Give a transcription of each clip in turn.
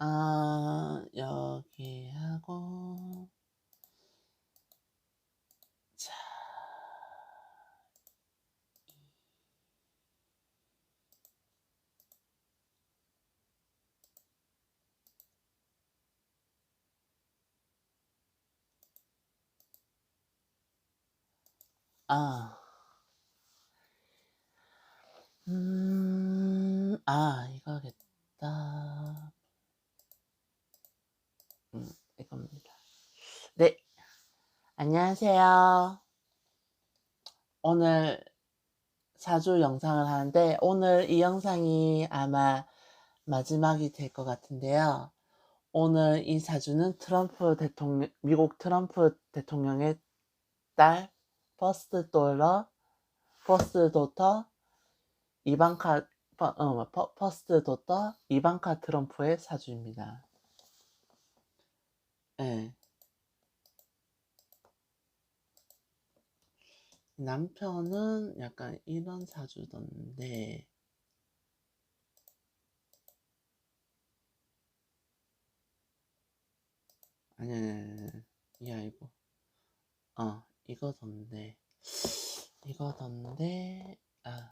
아, 여기 하고, 자, 아, 음, 아, 이거겠다. 음, 이겁니다. 네, 안녕하세요. 오늘 사주 영상을 하는데, 오늘 이 영상이 아마 마지막이 될 것 같은데요. 오늘 이 사주는 트럼프 대통령, 미국 트럼프 대통령의 딸, 퍼스트 돌러, 퍼스트 도터, 이방카, 퍼, 어, 퍼, 퍼스트 도터, 이방카 트럼프의 사주입니다. 예. 남편은 약간 이런 사주던데, 아니, 아니, 아니, 이게 아니고, 어, 이거던데, 이거던데, 아,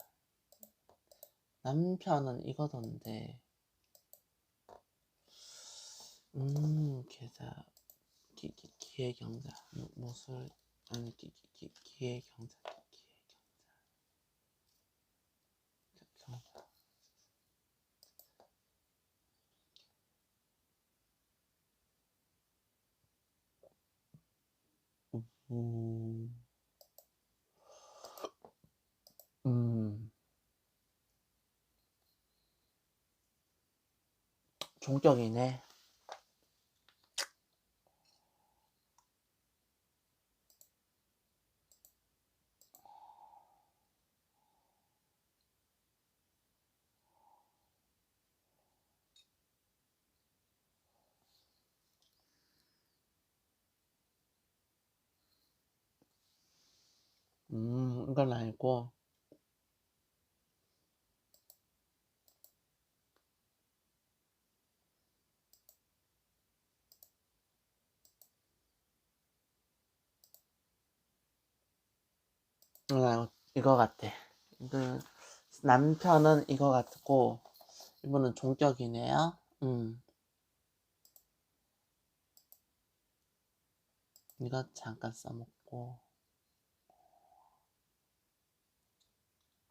남편은 이거던데, 음, 계좌, 기, 기, 무- 무술, 아니, 기, 기, 기, 기회경자, 기회경자, 경자. 음, 음, 종격이네. 음, 이건 아니고, 이건 아니고, 이거 같아. 그, 남편은 이거 같고, 이분은 종격이네요. 음, 이거 잠깐 써먹고,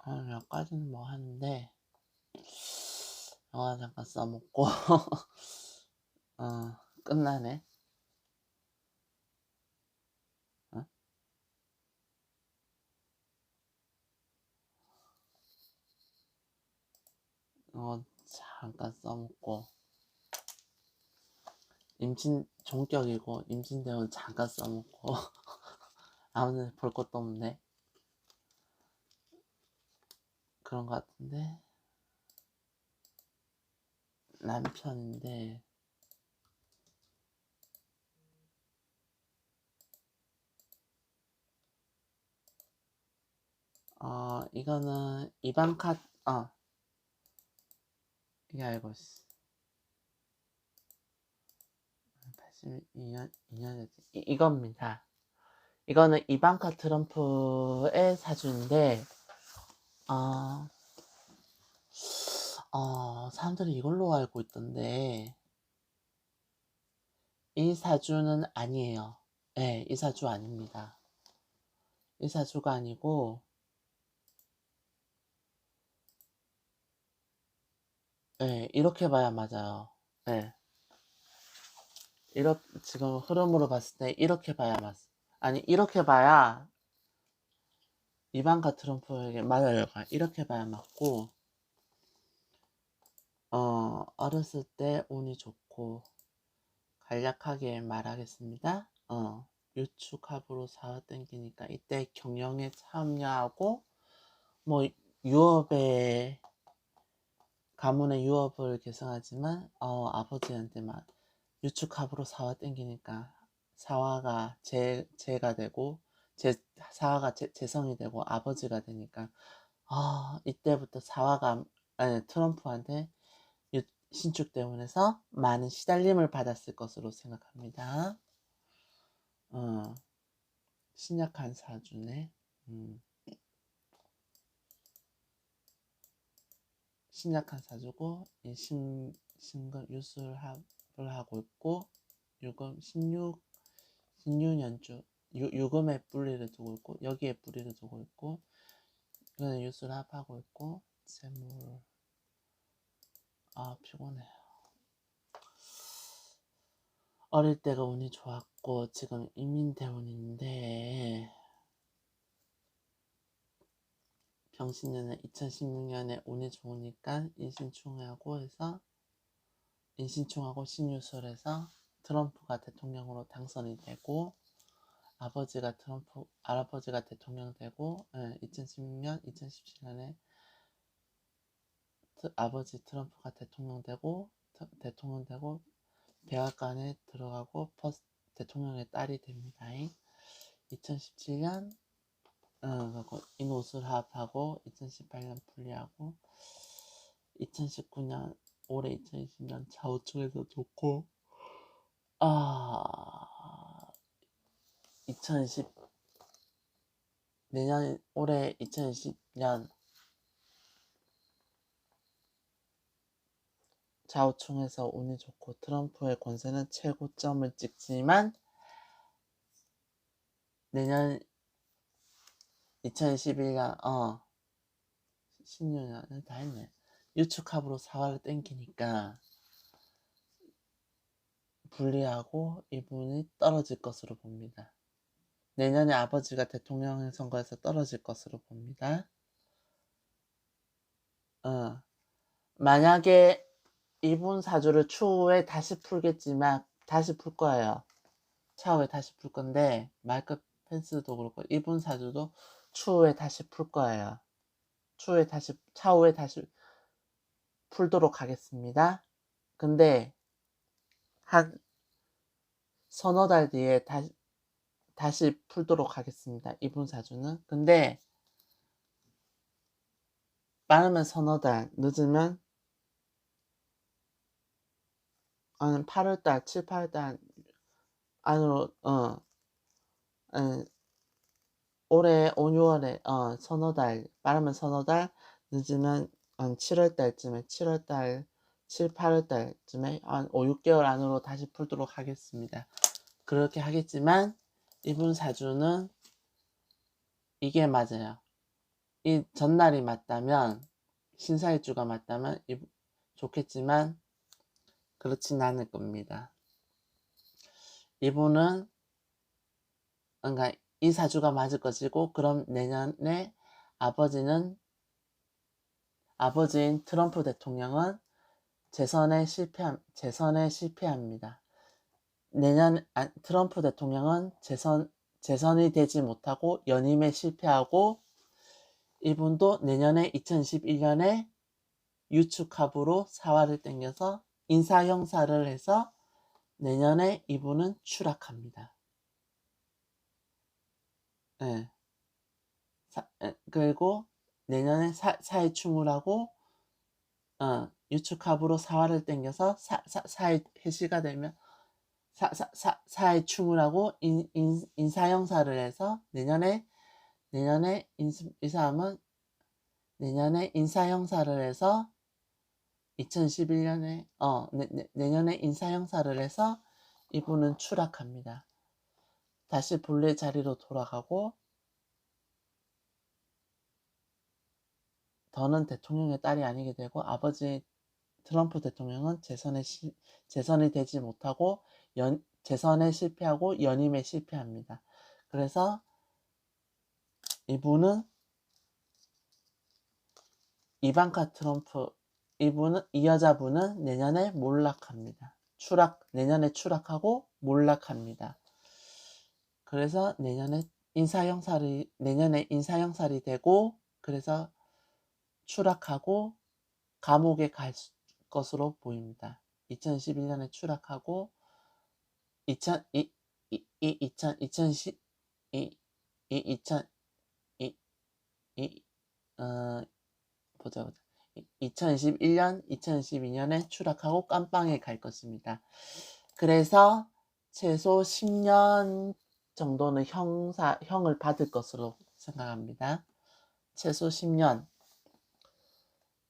아, 몇 가지는 뭐 하는데, 이거 잠깐 써먹고, 어, 끝나네. 어? 잠깐 써먹고, 임신 종격이고, 임신대원 잠깐 써먹고, 아무튼 볼 것도 없네. 그런 것 같은데, 남편인데, 어, 이거는 이방카, 어, 이게 알고 있어. 82년, 2년이지. 이, 이겁니다. 이거는 이방카 트럼프의 사주인데, 어, 어, 사람들이 이걸로 알고 있던데, 이 사주는 아니에요. 네, 이 사주 아닙니다. 이 사주가 아니고, 네, 이렇게 봐야 맞아요. 네. 이렇게, 지금 흐름으로 봤을 때, 이렇게 봐야 맞, 아니, 이렇게 봐야, 이방카 트럼프에게 맞아요. 이렇게 봐야 맞고, 어, 어렸을 때 운이 좋고, 간략하게 말하겠습니다. 어, 유축합으로 사와 땡기니까 이때 경영에 참여하고, 뭐, 유업에, 가문의 유업을 개성하지만, 어, 아버지한테만 유축합으로 사와 땡기니까, 사화가 재, 재가 되고, 재, 사화가 재, 재성이 되고, 아버지가 되니까, 아, 이때부터 사화가, 아니, 트럼프한테 유, 신축 때문에서 많은 시달림을 받았을 것으로 생각합니다. 어, 신약한 사주네. 음. 신약한 사주고 이 신, 신금 유술합을 하고 있고 유금 16 16년주 유, 유금에 뿌리를 두고 있고 여기에 뿌리를 두고 있고 이거는 유술합하고 있고 재물. 아 피곤해요. 어릴 때가 운이 좋았고 지금 이민대운인데 병신년은 2016년에 운이 좋으니까 인신충하고 해서 인신충하고 신유술에서 트럼프가 대통령으로 당선이 되고 아버지가 트럼프 할아버지가 대통령 되고 예, 2016년 2017년에 트, 아버지 트럼프가 대통령 되고 트, 대통령 되고 백악관에 들어가고 퍼스, 대통령의 딸이 됩니다. 2017년 어, 인옷을 합하고 2018년 분리하고 2019년 올해 2020년 좌우측에서 좋고 아 2010 내년 올해 2020년 좌우층에서 운이 좋고 트럼프의 권세는 최고점을 찍지만 내년 2021년 어 16년은 다 했네 유축합으로 사활을 땡기니까 불리하고 이분이 떨어질 것으로 봅니다. 내년에 아버지가 대통령 선거에서 떨어질 것으로 봅니다. 어, 만약에 이분 사주를 추후에 다시 풀겠지만 다시 풀 거예요. 차후에 다시 풀 건데 마이크 펜스도 그렇고 이분 사주도 추후에 다시 풀 거예요. 추후에 다시 차후에 다시 풀도록 하겠습니다. 근데 한 서너 달 뒤에 다시 다시 풀도록 하겠습니다. 이분 사주는. 근데 빠르면 서너 달, 늦으면 한 8월 달, 7, 8월 달 안으로 어, 어 올해 5, 6월에 어, 서너 달, 빠르면 서너 달, 늦으면 한 7월 달쯤에 7월 달, 7, 8월 달쯤에 한 5, 6개월 안으로 다시 풀도록 하겠습니다. 그렇게 하겠지만 이분 사주는 이게 맞아요. 이 전날이 맞다면 신사일주가 맞다면 좋겠지만 그렇진 않을 겁니다. 이분은 그러니까 이 사주가 맞을 것이고 그럼 내년에 아버지는 아버지인 트럼프 대통령은 재선에 실패함 재선에 실패합니다. 내년 아, 트럼프 대통령은 재선 재선이 되지 못하고 연임에 실패하고 이분도 내년에 2011년에 유축합으로 사활을 땡겨서 인사 형사를 해서 내년에 이분은 추락합니다. 네. 사, 그리고 내년에 사, 사회 충을 하고 어, 유축합으로 사활을 땡겨서 사, 사, 사회 해시가 되면 사, 사, 사, 사회 충을하고 인, 인, 인사형사를 해서 내년에 내년에 인, 이 사람은 내년에 인사형사를 해서 2011년에 어 내, 내, 내 년에 인사형사를 해서 이분은 추락합니다. 다시 본래 자리로 돌아가고 더는 대통령의 딸이 아니게 되고 아버지 트럼프 대통령은 재선에 시, 재선이 되지 못하고 연, 재선에 실패하고 연임에 실패합니다. 그래서 이분은 이방카 트럼프 이분은 이 여자분은 내년에 몰락합니다. 추락 내년에 추락하고 몰락합니다. 그래서 내년에 인사 형살이 내년에 인사 형살이 되고 그래서 추락하고 감옥에 갈 것으로 보입니다. 2011년에 추락하고 2000 이, 이, 이2000 2010 이, 이2000 이, 이, 어, 보자 보자. 2021년, 2022년에 추락하고 깜빵에 갈 것입니다. 그래서 최소 10년 정도는 형사, 형을 받을 것으로 생각합니다. 최소 10년.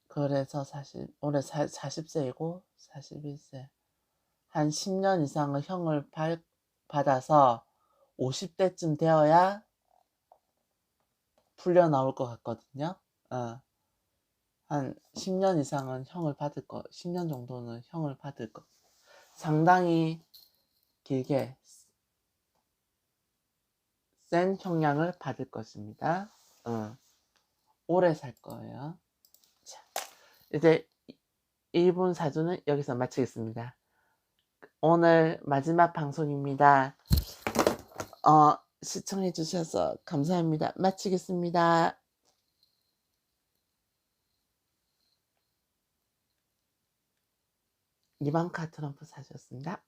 그래서 사실 올해 40세이고 41세. 한 10년 이상의 형을 받, 받아서 50대쯤 되어야 풀려 나올 것 같거든요. 어. 한 10년 이상은 형을 받을 거, 10년 정도는 형을 받을 거. 상당히 길게 센 형량을 받을 것입니다. 어. 오래 살 거예요. 자, 이제 1분 사주는 여기서 마치겠습니다. 오늘 마지막 방송입니다. 어, 시청해주셔서 감사합니다. 마치겠습니다. 이방카 트럼프 사주였습니다.